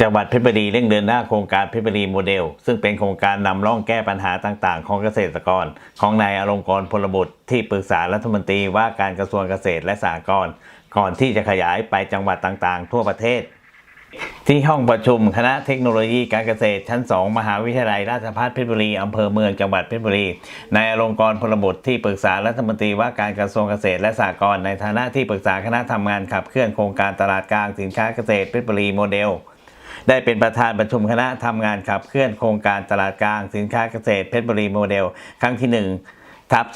จังหวัดเพชรบุรีเร่งเดินหน้าโครงการเพชรบุรีโมเดล ซึ่งเป็นโครงการนำร่องแก้ปัญหาต่างๆ ของเกษตรกร ของนายอลงกรณ์พลบุตรที่ปรึกษารัฐมนตรีว่าการกระทรวงเกษตรและสหกรณ์ก่อนที่จะขยายไปจังหวัดต่างๆ ทั่วประเทศ ที่ห้องประชุมคณะเทคโนโลยีการเกษตรชั้น 2 มหาวิทยาลัยราชภัฏเพชรบุรีอำเภอเมืองจังหวัดเพชรบุรีนายอลงกรณ์พลบุตรที่ปรึกษารัฐมนตรีว่าการกระทรวงเกษตรและสหกรณ์ในฐานะที่ปรึกษาคณะทำงานขับเคลื่อนโครงการตลาดกลางสินค้าเกษตรเพชรบุรีโมเดล ได้เป็นประธานประชุมคณะทำงานขับเคลื่อนโครงการตลาดกลางสินค้าเกษตรเพชรบุรีโมเดล ครั้งที่ 1ทับ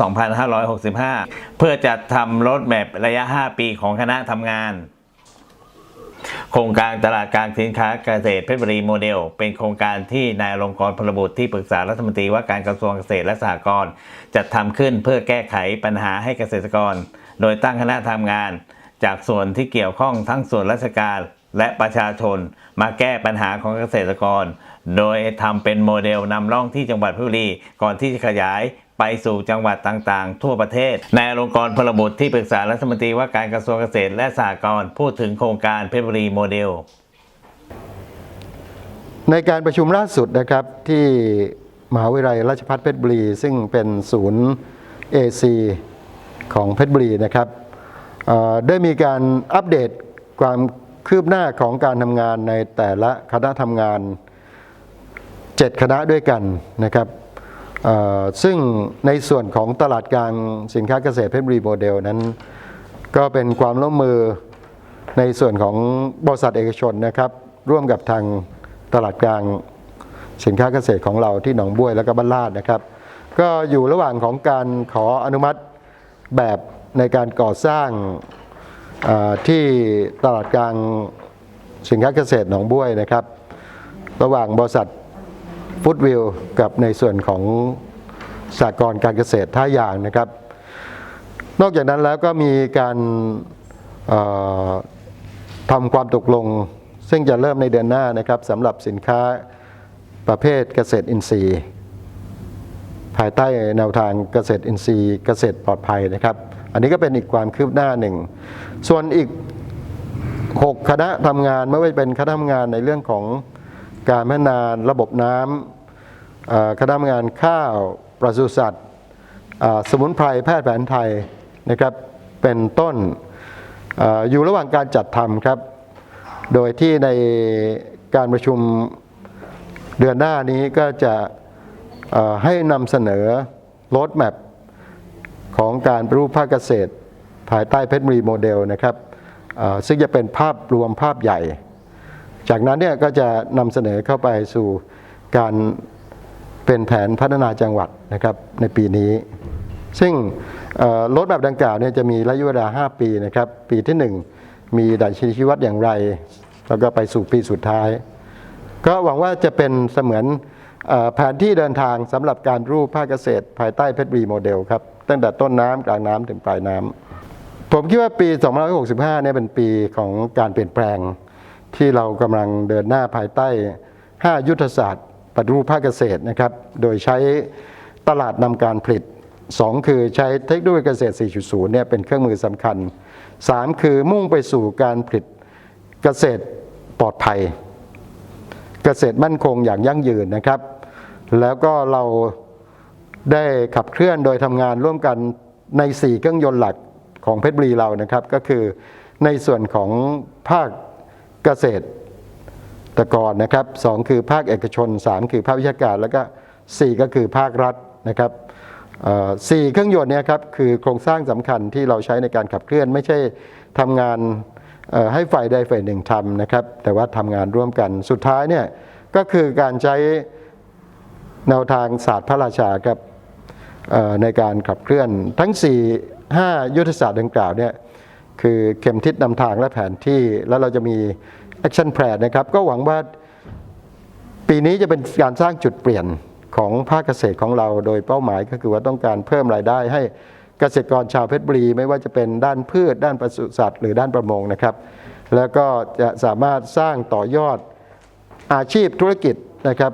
2565 เพื่อจัดทำรถแมประยะ 5 ปีของคณะทำงาน โครงการตลาดกลางสินค้าเกษตรเพชรบุรีโมเดล เป็นโครงการที่นายอลงกรพลบุตรที่ปรึกษารัฐมนตรีว่าการกระทรวงเกษตรและสหกรณ์จัดทำขึ้นเพื่อแก้ไขปัญหาให้เกษตรกร โดยตั้งคณะทำงาน จากส่วนที่เกี่ยวข้องทั้งส่วนราชการ และประชาชนมาแก้ปัญหาของเกษตรกร โดยทำเป็นโมเดลนำร่องที่จังหวัดเพชรบุรีก่อนที่จะขยายไปสู่จังหวัดต่างๆ ทั่วประเทศนายอลงกรพลบุตรที่ปรึกษารัฐมนตรีว่าการกระทรวงเกษตรและสหกรณ์พูดถึงโครงการเพชรบุรีโมเดล ในการประชุมล่าสุดนะครับที่มหาวิทยาลัยราชภัฏเพชรบุรี ซึ่งเป็นศูนย์ AC ของเพชรบุรีนะครับได้มีการอัปเดตความ คืบหน้าของการทำงานในแต่ละคณะทำงาน 7 คณะด้วยกันนะครับซึ่งในส่วนของตลาดกลางสินค้าเกษตรเพชรบุรีโมเดลนั้น ก็เป็นความร่วมมือในส่วนของบริษัทเอกชนนะครับ ร่วมกับทางตลาดกลางสินค้าเกษตรของเราที่หนองบ้วและก็บ้านลาดนะครับ ก็อยู่ระหว่างของการขออนุมัติแบบในการก่อสร้าง ที่ตลาดกลางสินค้าเกษตรหนองบ้วยนะครับ ระหว่างบริษัทฟุตวิลกับในส่วนของสากลการเกษตรท่ายางนะครับ นอกจากนั้นแล้วก็มีการทำความตกลง ซึ่งจะเริ่มในเดือนหน้านะครับสำหรับสินค้าประเภทเกษตรอินทรีย์ ภายใต้แนวทางเกษตรอินทรีย์ เกษตรปลอดภัยนะครับ อันนี้ก็เป็นอีกความคืบหน้าหนึ่ง ส่วนอีก 6 คณะทำงานไม่ว่าจะเป็นคณะทำงานในเรื่องของการพัฒนาระบบน้ำคณะทำงานข้าวปศุสัตว์สมุนไพรแพทย์แผนไทยนะครับเป็นต้นออยู่ระหว่างการจัดทำครับ โดยที่ในการประชุมเดือนหน้านี้ก็จะให้นำเสนอรถแมพ ของการรูปภาคเกษตร ภายใต้เพชรบุรีโมเดลนะครับซึ่งจะเป็นภาพรวมภาพใหญ่ จากนั้นเนี่ยก็จะนำเสนอเข้าไปสู่การเป็นแผนพัฒนาจังหวัดนะครับในปีนี้ ซึ่งรถแบบดังกล่าวเนี่ยจะมีระยะเวลา 5 ปีนะครับ ปีที่ 1 มีดัชนีชีวัดอย่างไร แล้วก็ไปสู่ปีสุดท้าย ก็หวังว่าจะเป็นเสมือน แผนที่เดินทางสำหรับการรูปภาคเกษตร ภายใต้เพชรบุรีโมเดลครับตั้งแต่ต้นน้ำกลางน้ำถึงปลายน้ำผมคิดว่าปี 2565 เนี่ยเป็นปีของการเปลี่ยนแปลง ที่เรากำลังเดินหน้าภายใต้ 5 ยุทธศาสตร์ปฏิรูปภาคเกษตรนะครับโดยใช้ตลาดนำการผลิต 2 คือใช้เทคโนโลยีเกษตร 4.0 เนี่ยเป็นเครื่องมือสำคัญ 3 คือมุ่งไปสู่การผลิตเกษตรปลอดภัย เกษตรมั่นคงอย่างยั่งยืนนะครับ แล้วก็เราได้ขับเคลื่อนโดยทำงานร่วมกันใน 4 เครื่องยนต์หลักของเพชรบุรีเรานะครับ ก็คือในส่วนของภาคเกษตรตรกรนะครับสองคือภาคเอกชน 3 คือภาควิชาการ แล้วก็ 4 ก็คือภาครัฐนะครับสี่เครื่องยนต์เนี่ยครับคือโครงสร้างสำคัญที่เราใช้ในการขับเคลื่อน ไม่ใช่ทำงานให้ฝ่ายใดฝ่ายหนึ่งทำนะครับ แต่ว่าทำงานร่วมกันสุดท้ายเนี่ยก็คือการใช้ แนวทางศาสตร์พระราชาครับในการขับเคลื่อนทั้ง 4 5 ยุทธศาสตร์ดังกล่าวเนี่ยคือเข็มทิศนำทางและแผนที่แล้วเราจะมีแอคชั่นแพลนนะครับ ก็หวังว่าปีนี้จะเป็นการสร้างจุดเปลี่ยนของภาคเกษตรของเราโดยเป้าหมายก็คือว่าต้องการเพิ่มรายได้ให้เกษตรกรชาวเพชรบุรี ไม่ว่าจะเป็นด้านพืช ด้านปศุสัตว์หรือด้านประมงนะครับ แล้วก็จะสามารถสร้างต่อยอดอาชีพธุรกิจนะครับ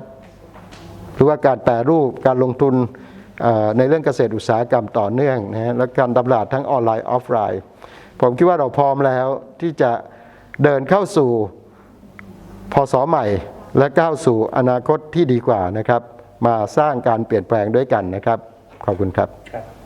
หรือว่าการแปรรูปการลงทุนในเรื่องเกษตรอุตสาหกรรมต่อเนื่องนะฮะและการตลาดทั้งออนไลน์ออฟไลน์ผมคิดว่าเราพร้อมแล้วที่จะเดินเข้าสู่พศใหม่ และก้าวสู่อนาคตที่ดีกว่านะครับ มาสร้างการเปลี่ยนแปลงด้วยกันนะครับ ขอบคุณครับครับ